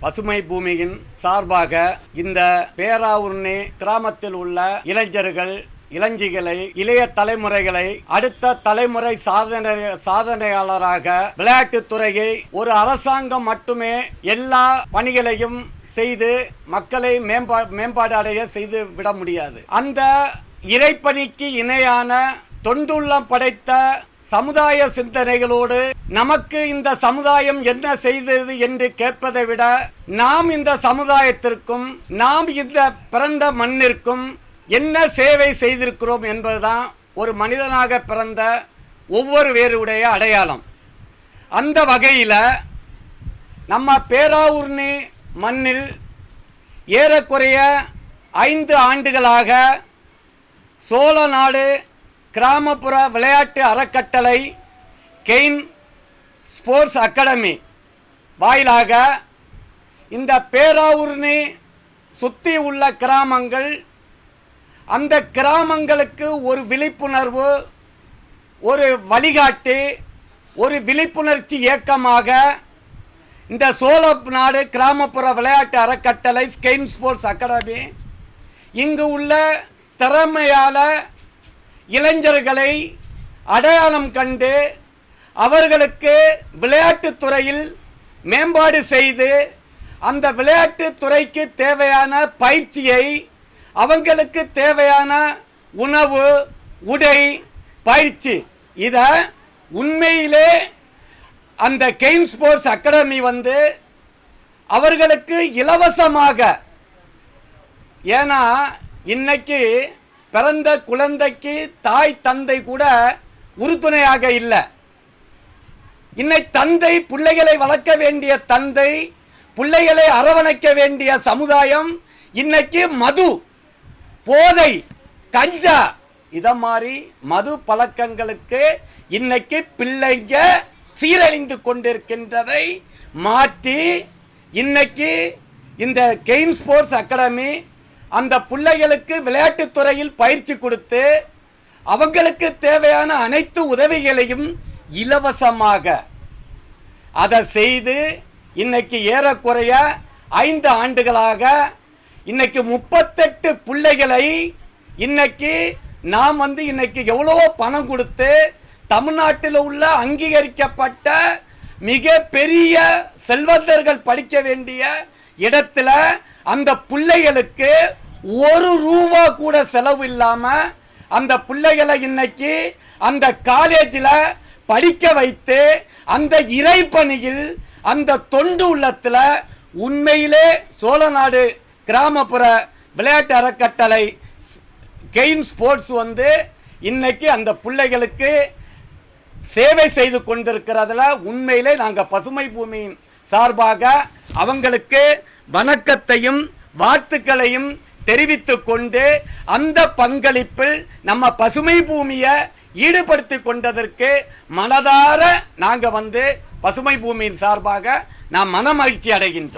பசுமை பூமியின் சார்பாக இந்த பேராவூர்ணி கிராமத்தில் உள்ள இளைஞர்கள் இளஞ்சிகளை இளைய தலைமுறைகளை அடுத்த தலைமுறை சாதனை சாதனையாளராக விளையாட்டுத் துறையை ஒரு அரசாங்கம் மட்டுமே எல்லா பணிகளையும் செய்து மக்களை மேம்பா மேம்பாடு அடைய செய்து விட முடியாது. அந்த இறைப்பணிக்கு இணையான தொண்டுள்ளம் படைத்த சமுதாய சிந்தனைகளோடு நமக்கு இந்த சமுதாயம் என்ன செய்தது என்று கேட்பதை விட நாம் இந்த சமுதாயத்திற்கும் நாம் இந்த பிறந்த மண்ணிற்கும் என்ன சேவை செய்திருக்கிறோம் என்பதுதான் ஒரு மனிதனாக பிறந்த ஒவ்வொரு வேருடைய அடையாளம். அந்த வகையில் நம்ம பேராவூர்ணி மண்ணில் ஏறக்குறைய ஐந்து ஆண்டுகளாக சோழ நாடு கிராமப்புற விளையாட்டு அறக்கட்டளை கெயின் ஸ்போர்ட்ஸ் அகாடமி வாயிலாக இந்த பேராவூர்னி சுற்றி உள்ள கிராமங்கள் அந்த கிராமங்களுக்கு ஒரு விழிப்புணர்வு ஒரு வழிகாட்டு ஒரு விழிப்புணர்ச்சி இயக்கமாக இந்த சோழ நாடு கிராமப்புற விளையாட்டு அறக்கட்டளை ஸ்கெயின் ஸ்போர்ட்ஸ் அகாடமி இங்கு உள்ள திறமையால் இளைஞர்களை அடையாளம் கண்டு அவர்களுக்கு விளையாட்டுத் துறையில் மேம்பாடு செய்து அந்த விளையாட்டுத் துறைக்கு தேவையான பயிற்சியை அவங்களுக்கு தேவையான உணவு உடை பயிற்சி. இதை உண்மையிலே அந்த கெய்ம் ஸ்போர்ட்ஸ் அகாடமி வந்து அவர்களுக்கு இலவசமாக ஏன்னா இன்னைக்கு பிறந்த குழந்தைக்கு தாய் தந்தை கூட உறுதுணையாக இல்லை. இன்னை தந்தை பிள்ளைகளை வளர்க்க வேண்டிய தந்தை பிள்ளைகளை அரவணைக்க வேண்டிய சமுதாயம் இன்னைக்கு மது போதை கஞ்சா இதை மாதிரி மது பழக்கங்களுக்கு இன்னைக்கு பிள்ளைங்க சீரழிந்து கொண்டிருக்கின்றதை மாற்றி இன்னைக்கு இந்த கெய்ம் ஸ்போர்ட்ஸ் அகாடமி அந்த பிள்ளைகளுக்கு விளையாட்டுத் துறையில் பயிற்சி கொடுத்து அவங்களுக்கு தேவையான அனைத்து உதவிகளையும் இலவசமாக. அதை செய்து இன்னைக்கு ஏறக்குறைய ஐந்து ஆண்டுகளாக இன்னைக்கு முப்பத்தெட்டு பிள்ளைகளை இன்னைக்கு நாம் வந்து இன்னைக்கு எவ்வளோ பணம் கொடுத்து தமிழ்நாட்டில் உள்ள அங்கீகரிக்கப்பட்ட மிக பெரிய செல்வந்தர்கள் படிக்க வேண்டிய இடத்துல அந்த பிள்ளைகளுக்கு ஒரு ரூபா கூட செலவு இல்லாமல் அந்த பிள்ளைகளை இன்னைக்கு அந்த காலேஜில் படிக்க வைத்து அந்த இறைப்பணியில் அந்த தொண்டு உள்ளத்தில் உண்மையிலே சோழநாடு கிராமப்புற விளையாட்டு அறக்கட்டளை கெயின் ஸ்போர்ட்ஸ் வந்து இன்னைக்கு அந்த பிள்ளைகளுக்கு சேவை செய்து கொண்டிருக்கிறதுல உண்மையிலே நாங்கள் பசுமை பூமியின் சார்பாக அவங்களுக்கு வணக்கத்தையும் வாழ்த்துக்களையும் தெரிவித்துக் கொண்டு அந்த பங்களிப்பில் நம்ம பசுமை பூமியை ஈடுபடுத்தி கொண்டதற்கு மனதார நாங்கள் வந்து பசுமை பூமியின் சார்பாக நாம் மனமகிழ்ச்சி அடைகின்றோம்.